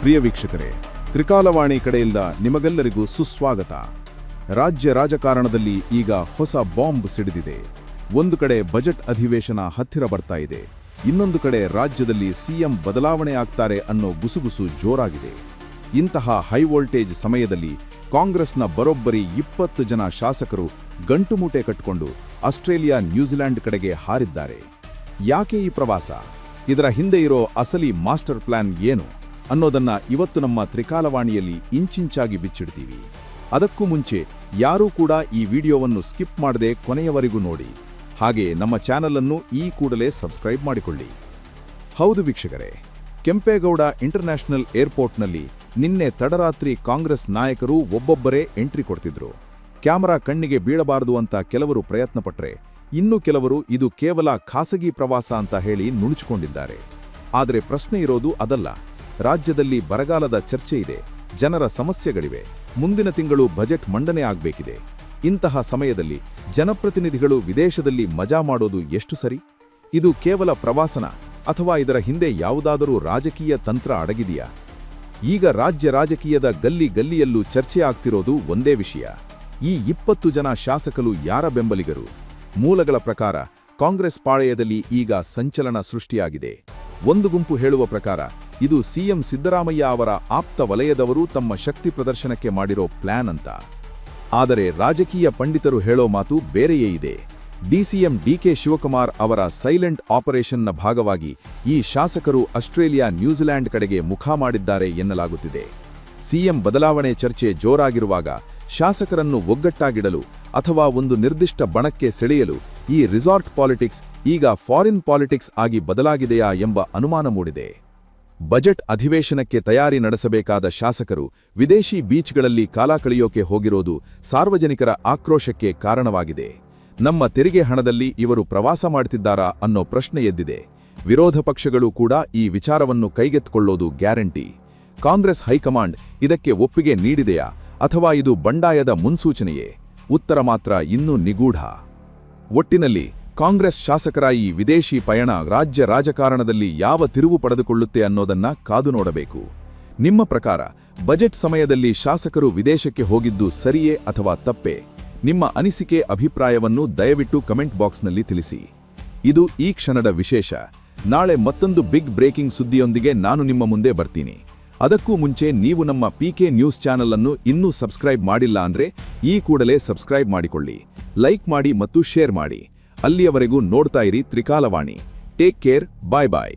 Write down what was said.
ಪ್ರಿಯ ವೀಕ್ಷಕರೇ, ತ್ರಿಕಾಲವಾಣಿ ಕಡೆಯಿಂದ ನಿಮಗೆಲ್ಲರಿಗೂ ಸುಸ್ವಾಗತ. ರಾಜ್ಯ ರಾಜಕಾರಣದಲ್ಲಿ ಈಗ ಹೊಸ ಬಾಂಬ್ ಸಿಡಿದಿದೆ. ಒಂದು ಕಡೆ ಬಜೆಟ್ ಅಧಿವೇಶನ ಹತ್ತಿರ ಬರ್ತಾ ಇದೆ. ಇನ್ನೊಂದು ಕಡೆ ರಾಜ್ಯದಲ್ಲಿ ಸಿಎಂ ಬದಲಾವಣೆ ಆಗ್ತಾರೆ ಅನ್ನೋ ಗುಸುಗುಸು ಜೋರಾಗಿದೆ. ಇಂತಹ ಹೈ ವೋಲ್ಟೇಜ್ ಸಮಯದಲ್ಲಿ ಕಾಂಗ್ರೆಸ್ನ ಬರೋಬ್ಬರಿ ಇಪ್ಪತ್ತು ಜನ ಶಾಸಕರು ಗಂಟುಮೂಟೆ ಕಟ್ಟಿಕೊಂಡು ಆಸ್ಟ್ರೇಲಿಯಾ, ನ್ಯೂಜಿಲ್ಯಾಂಡ್ ಕಡೆಗೆ ಹಾರಿದ್ದಾರೆ. ಯಾಕೆ ಈ ಪ್ರವಾಸ? ಇದರ ಹಿಂದೆ ಇರೋ ಅಸಲಿ ಮಾಸ್ಟರ್ ಪ್ಲಾನ್ ಏನು? ಅನ್ನೋದನ್ನ ಇವತ್ತು ನಮ್ಮ ತ್ರಿಕಾಲವಾಣಿಯಲ್ಲಿ ಇಂಚಿಂಚಾಗಿ ಬಿಚ್ಚಿಡ್ತೀವಿ. ಅದಕ್ಕೂ ಮುಂಚೆ ಯಾರೂ ಕೂಡ ಈ ವಿಡಿಯೋವನ್ನು ಸ್ಕಿಪ್ ಮಾಡದೆ ಕೊನೆಯವರೆಗೂ ನೋಡಿ. ಹಾಗೆ ನಮ್ಮ ಚಾನಲನ್ನು ಈ ಕೂಡಲೇ ಸಬ್ಸ್ಕ್ರೈಬ್ ಮಾಡಿಕೊಳ್ಳಿ. ಹೌದು ವೀಕ್ಷಕರೇ, ಕೆಂಪೇಗೌಡ ಇಂಟರ್ನ್ಯಾಷನಲ್ ಏರ್ಪೋರ್ಟ್ನಲ್ಲಿ ನಿನ್ನೆ ತಡರಾತ್ರಿ ಕಾಂಗ್ರೆಸ್ ನಾಯಕರು ಒಬ್ಬೊಬ್ಬರೇ ಎಂಟ್ರಿ ಕೊಡ್ತಿದ್ರು. ಕ್ಯಾಮರಾ ಕಣ್ಣಿಗೆ ಬೀಳಬಾರದು ಅಂತ ಕೆಲವರು ಪ್ರಯತ್ನಪಟ್ರೆ, ಇನ್ನು ಕೆಲವರು ಇದು ಕೇವಲ ಖಾಸಗಿ ಪ್ರವಾಸ ಅಂತ ಹೇಳಿ ನುಣುಚಿಕೊಂಡಿದ್ದಾರೆ. ಆದರೆ ಪ್ರಶ್ನೆ ಇರೋದು ಅದಲ್ಲ. ರಾಜ್ಯದಲ್ಲಿ ಬರಗಾಲದ ಚರ್ಚೆ ಇದೆ. ಜನರ ಸಮಸ್ಯೆಗಳಿವೆ. ಮುಂದಿನ ತಿಂಗಳು ಬಜೆಟ್ ಮಂಡನೆ ಆಗಬೇಕಿದೆ. ಇಂತಹ ಸಮಯದಲ್ಲಿ ಜನಪ್ರತಿನಿಧಿಗಳು ವಿದೇಶದಲ್ಲಿ ಮಜಾ ಮಾಡೋದು ಎಷ್ಟು ಸರಿ? ಇದು ಕೇವಲ ಪ್ರವಾಸನ ಅಥವಾ ಇದರ ಹಿಂದೆ ಯಾವುದಾದರೂ ರಾಜಕೀಯ ತಂತ್ರ ಅಡಗಿದೆಯಾ? ಈಗ ರಾಜ್ಯ ರಾಜಕೀಯದ ಗಲ್ಲಿ ಗಲ್ಲಿಯಲ್ಲೂ ಚರ್ಚೆ ಆಗ್ತಿರೋದು ಒಂದೇ ವಿಷಯ. ಈ ಇಪ್ಪತ್ತು ಜನ ಶಾಸಕರು ಯಾರ ಬೆಂಬಲಿಗರು? ಮೂಲಗಳ ಪ್ರಕಾರ ಕಾಂಗ್ರೆಸ್ ಪಾಳೆಯದಲ್ಲಿ ಈಗ ಸಂಚಲನ ಸೃಷ್ಟಿಯಾಗಿದೆ. ಒಂದು ಗುಂಪು ಹೇಳುವ ಪ್ರಕಾರ ಇದು ಸಿಎಂ ಸಿದ್ದರಾಮಯ್ಯ ಅವರ ಆಪ್ತ ವಲಯದವರು ತಮ್ಮ ಶಕ್ತಿ ಪ್ರದರ್ಶನಕ್ಕೆ ಮಾಡಿರೋ ಪ್ಲಾನ್ ಅಂತ. ಆದರೆ ರಾಜಕೀಯ ಪಂಡಿತರು ಹೇಳೋ ಮಾತು ಬೇರೆಯೇ ಇದೆ. ಡಿಸಿಎಂ ಡಿಕೆ ಶಿವಕುಮಾರ್ ಅವರ ಸೈಲೆಂಟ್ ಆಪರೇಷನ್ನ ಭಾಗವಾಗಿ ಈ ಶಾಸಕರು ಆಸ್ಟ್ರೇಲಿಯಾ ನ್ಯೂಜಿಲ್ಯಾಂಡ್ ಕಡೆಗೆ ಮುಖ ಮಾಡಿದ್ದಾರೆ ಎನ್ನಲಾಗುತ್ತಿದೆ. ಸಿಎಂ ಬದಲಾವಣೆ ಚರ್ಚೆ ಜೋರಾಗಿರುವಾಗ ಶಾಸಕರನ್ನು ಒಗ್ಗಟ್ಟಾಗಿಡಲು ಅಥವಾ ಒಂದು ನಿರ್ದಿಷ್ಟ ಬಣಕ್ಕೆ ಸೆಳೆಯಲು ಈ ರಿಸಾರ್ಟ್ ಪಾಲಿಟಿಕ್ಸ್ ಈಗ ಫಾರಿನ್ ಪಾಲಿಟಿಕ್ಸ್ ಆಗಿ ಬದಲಾಗಿದೆಯಾ ಎಂಬ ಅನುಮಾನ ಮೂಡಿದೆ. ಬಜೆಟ್ ಅಧಿವೇಶನಕ್ಕೆ ತಯಾರಿ ನಡೆಸಬೇಕಾದ ಶಾಸಕರು ವಿದೇಶಿ ಬೀಚ್ಗಳಲ್ಲಿ ಕಾಲ ಕಳೆಯೋಕೆ ಹೋಗಿರೋದು ಸಾರ್ವಜನಿಕರ ಆಕ್ರೋಶಕ್ಕೆ ಕಾರಣವಾಗಿದೆ. ನಮ್ಮ ತೆರಿಗೆ ಹಣದಲ್ಲಿ ಇವರು ಪ್ರವಾಸ ಮಾಡ್ತಿದ್ದಾರಾ ಅನ್ನೋ ಪ್ರಶ್ನೆ ಎದ್ದಿದೆ. ವಿರೋಧ ಪಕ್ಷಗಳು ಕೂಡ ಈ ವಿಚಾರವನ್ನು ಕೈಗೆತ್ತಿಕೊಳ್ಳೋದು ಗ್ಯಾರಂಟಿ. ಕಾಂಗ್ರೆಸ್ ಹೈಕಮಾಂಡ್ ಇದಕ್ಕೆ ಒಪ್ಪಿಗೆ ನೀಡಿದೆಯಾ ಅಥವಾ ಇದು ಬಂಡಾಯದ ಮುನ್ಸೂಚನೆಯೇ? ಉತ್ತರ ಮಾತ್ರ ಇನ್ನೂ ನಿಗೂಢ. ಒಟ್ಟಿನಲ್ಲಿ ಕಾಂಗ್ರೆಸ್ ಶಾಸಕರ ಈ ವಿದೇಶಿ ಪಯಣ ರಾಜ್ಯ ರಾಜಕಾರಣದಲ್ಲಿ ಯಾವ ತಿರುವು ಪಡೆದುಕೊಳ್ಳುತ್ತೆ ಅನ್ನೋದನ್ನ ಕಾದು ನೋಡಬೇಕು. ನಿಮ್ಮ ಪ್ರಕಾರ ಬಜೆಟ್ ಸಮಯದಲ್ಲಿ ಶಾಸಕರು ವಿದೇಶಕ್ಕೆ ಹೋಗಿದ್ದು ಸರಿಯೇ ಅಥವಾ ತಪ್ಪೇ? ನಿಮ್ಮ ಅನಿಸಿಕೆ ಅಭಿಪ್ರಾಯವನ್ನು ದಯವಿಟ್ಟು ಕಮೆಂಟ್ ಬಾಕ್ಸ್ನಲ್ಲಿ ತಿಳಿಸಿ. ಇದು ಈ ಕ್ಷಣದ ವಿಶೇಷ. ನಾಳೆ ಮತ್ತೊಂದು ಬಿಗ್ ಬ್ರೇಕಿಂಗ್ ಸುದ್ದಿಯೊಂದಿಗೆ ನಾನು ನಿಮ್ಮ ಮುಂದೆ ಬರ್ತೀನಿ. ಅದಕ್ಕೂ ಮುಂಚೆ ನೀವು ನಮ್ಮ ಪಿ ಕೆ ನ್ಯೂಸ್ ಚಾನಲ್ ಅನ್ನು ಇನ್ನೂ ಸಬ್ಸ್ಕ್ರೈಬ್ ಮಾಡಿಲ್ಲ ಅಂದ್ರೆ ಈ ಕೂಡಲೇ ಸಬ್ಸ್ಕ್ರೈಬ್ ಮಾಡಿಕೊಳ್ಳಿ. ಲೈಕ್ ಮಾಡಿ ಮತ್ತು ಶೇರ್ ಮಾಡಿ. ಅಲ್ಲಿಯವರೆಗೂ ನೋಡ್ತಾ ಇರಿ ತ್ರಿಕಾಲವಾಣಿ. ಟೇಕ್ ಕೇರ್ ಬಾಯ್ ಬಾಯ್